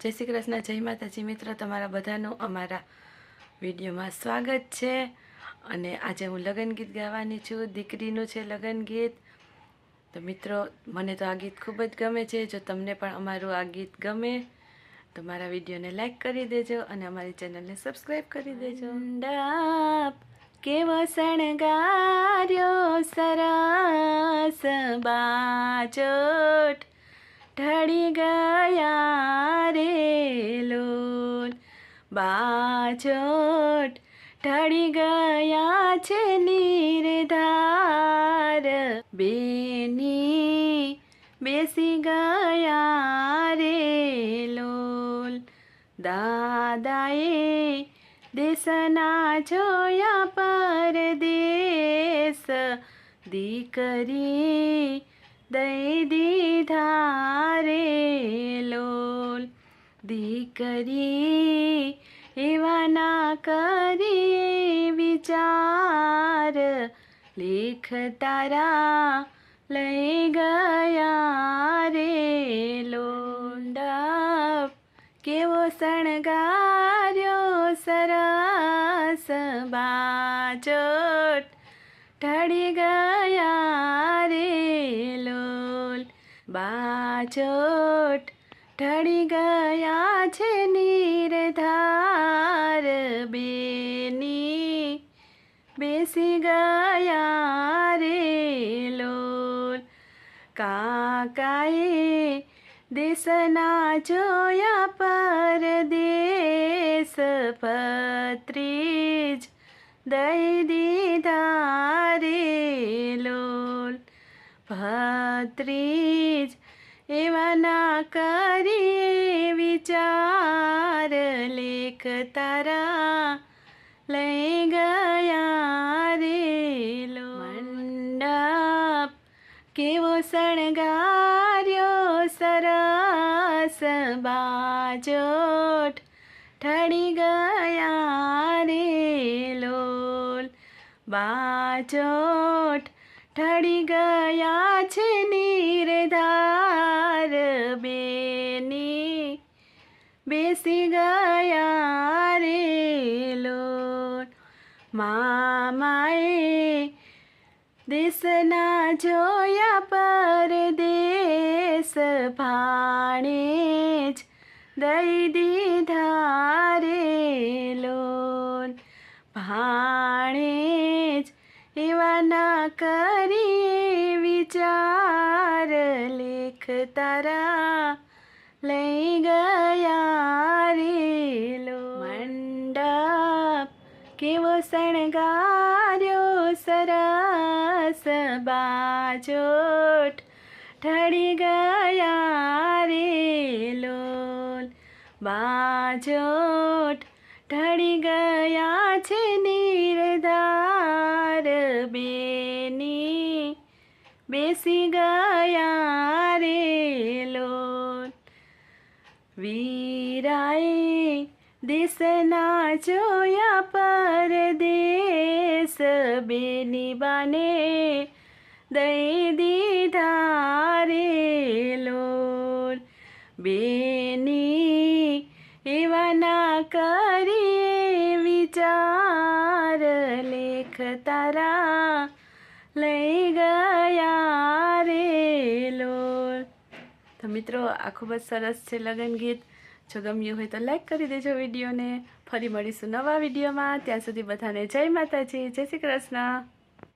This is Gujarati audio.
જય શ્રી કૃષ્ણ, જય માતાજી મિત્રો, તમારા બધાનું અમારા વિડીયોમાં સ્વાગત છે. અને આજે હું લગ્ન ગીત ગાવાની છું. દીકરીનું છે લગ્ન ગીત. તો મિત્રો, મને તો આ ગીત ખૂબ જ ગમે છે. જો તમને પણ અમારું આ ગીત ગમે, તો મારા વિડીયોને લાઈક કરી દેજો અને અમારી ચેનલને સબસ્ક્રાઈબ કરી દેજો. કેવો શણગાર્યો, સરસ બાચોટ ઢળી ગયા. બાચોટ ઢળી ગયા છે નિર્ધાર. બેની બેસી ગયા રે લોલ. દાદાએ દેશના જોયા પરદેશ. દીકરી દઈ દીધા રે લોલ. દીકરી, એવા ના કરીએ વિચાર. લેખ તારા લઈ ગયા રે લોંડા કેવો શણગાર્યો સરસ બાજોટ. ઢળી ગયા રે લોલ બાજોટ. ઢળી ગયા છે નિરધાર બેની. બેસી ગયા રે લોલ. કાકાએ દેશના જોયા પરદેશ પત્રીજ દઈ દીધા રે લોલ. ભત્રીજ એવા ના કરીએ વિચાર, લેખ તારા લઈ ગયા રે લો મંડપ કેવો શણગાર્યો સરસ બાજોટ. ઠળી ગયા રે લોલ બાજોટ. ઠળી ગયા છે નીરધાર મામાએ દેશના જોયા પરદેશ ભાણે જ દઈ દીધા રે લોન. ભાણે જ એવા ના કરીએ વિચાર લેખ તારા લઈ ગયા રે લો મંડપ કેવો શણગાર્યો સરસ બાજોટ. ઠળી ગયા રે લોલ બાજોટ. ઢળી ગયા છે નીરધાર બેની. બેસી ગયા રે લોલ. વીરાએ દેશના જોયા પરદેશ બેની બાને દઈ દીધા રે લોન બેની એવા ના કરીએ વિચાર, લેખ તારા લઈ ગયા રે લોન તો મિત્રો, આ ખૂબ જ સરસ છે લગ્ન ગીત. જો ગમ્યું હોય તો લાઈક કરી દેજો વિડીયોને ફરી મળીશું નવા વિડીયોમાં ત્યાં સુધી બધાને જય માતાજી, જય શ્રી કૃષ્ણ.